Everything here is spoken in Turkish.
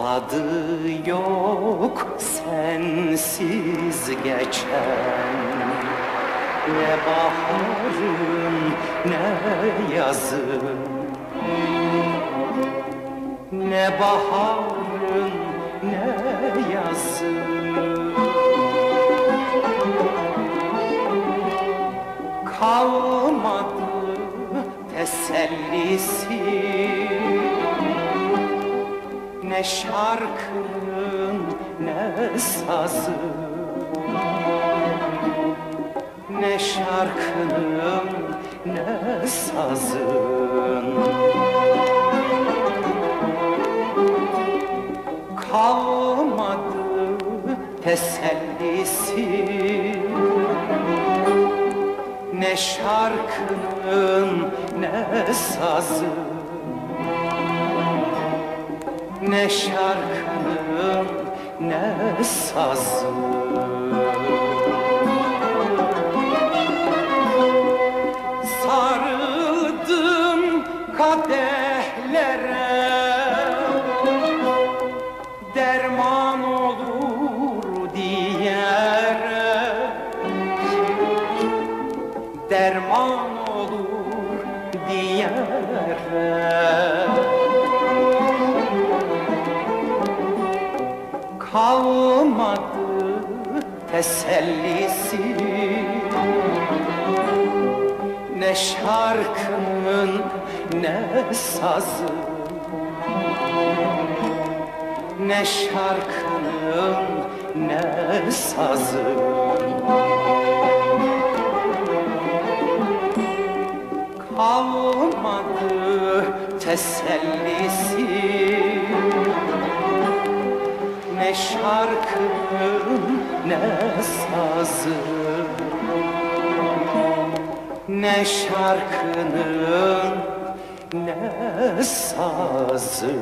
Tadı yok sensiz geçen. Ne baharın ne yazın. Ne baharın ne yazın. Kalmadı tesellisi ne şarkının ne sazı Ne şarkının ne sazın Kalmadı tesellisi. Ne şarkının ne sazın ne şarkının ne sazın Sarıldım kadehlere. Derman olur diyerek Derman olur diyerek kalmadı tesellisi. Ne şarkının ne sazı Ne şarkının ne sazı. Kalmadı tesellisi ne şarkının ne sazı? Ne şarkının ne sazı